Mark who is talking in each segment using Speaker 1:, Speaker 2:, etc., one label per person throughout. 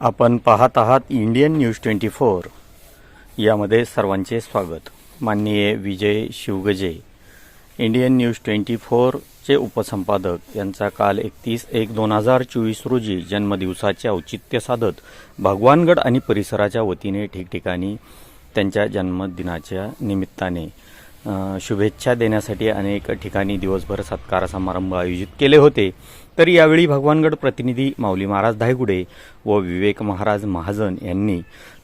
Speaker 1: आपण पाहत आहात इंडियन न्यूज ट्वेंटी फोर. यामध्ये सर्वांचे स्वागत. माननीय Vijay Shivgaje Indian news twenty फोरचे उपसंपादक यांचा काल एकतीस एक दोन हजार चोवीस रोजी जन्मदिवसाचे औचित्य साधत भगवानगड आणि परिसराच्या वतीने ठिकठिकाणी त्यांच्या जन्मदिनाच्या निमित्ताने शुभेच्छा देण्यासाठी अनेक ठिकाणी दिवसभर सत्कार समारंभ आयोजित केले होते. तर यावेळी भगवानगड प्रतिनिधी माऊली महाराज धायगुडे व विवेक महाराज महाजन यांनी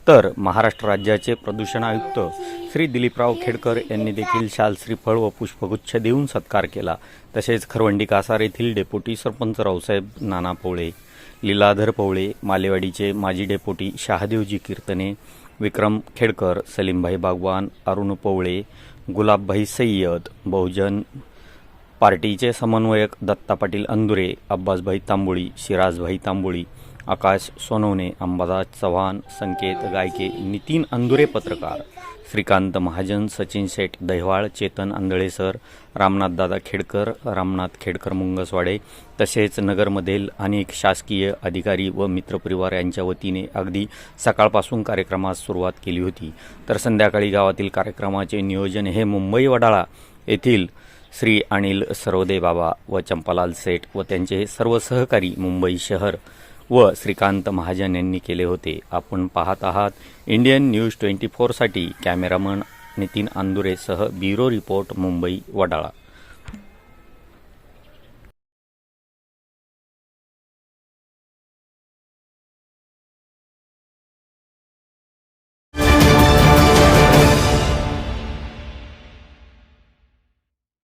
Speaker 1: तर महाराष्ट्र राज्याचे प्रदूषण आयुक्त श्री दिलीपराव खेडकर यांनी देखील शाल श्रीफळ व पुष्पगुच्छ देऊन सत्कार केला. तसेच खरवंडी कासार येथील डेप्युटी सरपंच रावसाहेब नाना पवळे लीलाधर पवळे मालेवाडीचे माजी डेप्युटी शहादेवजी कीर्तने विक्रम खेडकर सलीमभाई बागवान अरुण पवळे गुलाबभाई सय्यद बहुजन पार्टीचे समन्वयक दत्ता पाटील अंदुरे अब्बासभाई तांबोळी शिराजभाई तांबोळी आकाश सोनवणे अंबादास चव्हाण संकेत गायके नितीन अंदुरे पत्रकार श्रीकांत महाजन सचिन शेठ दहिवाळ चेतन आंधळे सर रामनाथ दादा खेडकर रामनाथ खेडकर मुंगसवाडे तसेच नगरमधील अनेक शासकीय अधिकारी व मित्रपरिवार यांच्या वतीने अगदी सकाळपासून कार्यक्रमास सुरुवात केली होती. तर संध्याकाळी गावातील कार्यक्रमाचे नियोजन हे मुंबई वडाळा येथील श्री अनिल सरोदे बाबा व चंपालाल सेठ व त्यांचे सर्व सहकारी मुंबई शहर व श्रीकांत महाजन यांनी केले होते. आपण पाहत आहात इंडियन न्यूज ट्वेंटी फोरसाठी कॅमेरामन नितीन आंदुरेसह ब्युरो रिपोर्ट मुंबई वडाळा.